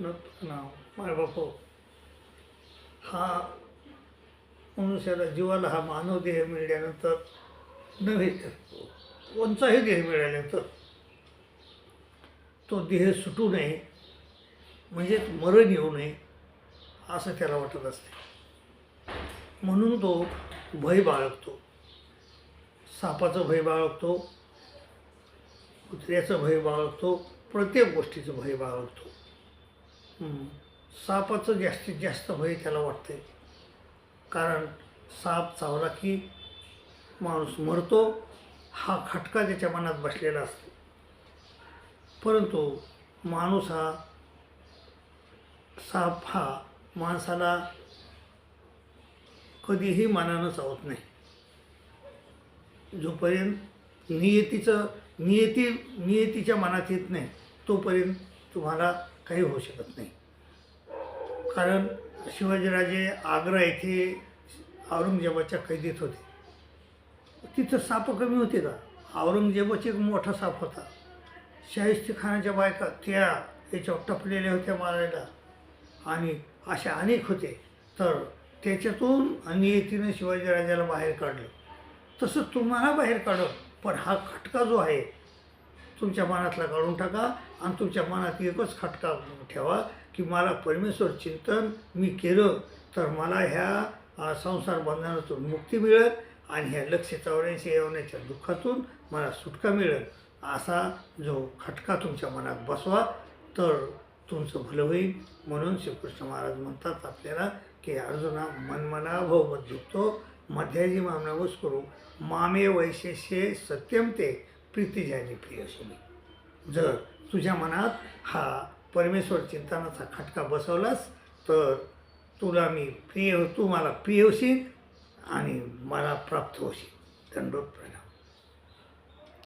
न नाव मायबाप हा मनुष्याला जीवाला हा मानव देह मिळाल्यानंतर नव्हे कोणताही देह मिळाल्यानंतर तो देह सुटू नये म्हणजे मरण येऊ नये असं त्याला वाटत असते. म्हणून तो भय बाळगतो. सापाचं भय बाळगतो कुत्र्याचं भय बाळगतो प्रत्येक गोष्टीचं भय बाळगतो. सापाचं जास्तीत जास्त भय त्याला वाटते कारण साप चावला की माणूस मरतो हा खटका त्याच्या मनात बसलेला असतो. परंतु माणूस हा साप हा माणसाला कधीही मनानं चावत नाही. जोपर्यंत नियतीचं नियती नियतीच्या मनात येत नाही तोपर्यंत तुम्हाला काही होऊ शकत नाही. कारण शिवाजीराजे आग्रा येथे औरंगजेबाच्या कैदेत होते. तिथं साप कमी होते का? औरंगजेबाचा एक मोठा साप होता. शाहिस्ती खानाच्या बायका त्या याच्यावर टपलेल्या होत्या मारायला. आणि अशा अनेक होते. तर त्याच्यातून अनियतीनं शिवाजीराजाला बाहेर काढलं. तसं तुम्हाला बाहेर काढलं. पण हा खटका जो आहे तुमच्या मनातला काढून टाका आणि तुमच्या मनात एकच खटका ठेवा की मला परमेश्वर चिंतन मी केलं तर मला ह्या संसार बंधनातून मुक्ती मिळेल आणि ह्या लक्ष चौऱ्याऐंशी येवण्याच्या दुःखातून मला सुटका मिळेल. असा जो खटका तुमच्या मनात बसवा तर तुमचं भलं होईल. म्हणून श्रीकृष्ण महाराज म्हणतात आपल्याला की अर्जुना मनमना झुकतो मध्याजी मामना करू मामे वैशेष्ये सत्यम ते. प्रीतिजानी प्रियसुनी जर तुझ्या मनात हा परमेश्वर चिंतनाचा खटका बसवलास तर तुला मी प्रिय तू मला प्रिय होशील आणि मला प्राप्त होशील. दंडोत प्रणाम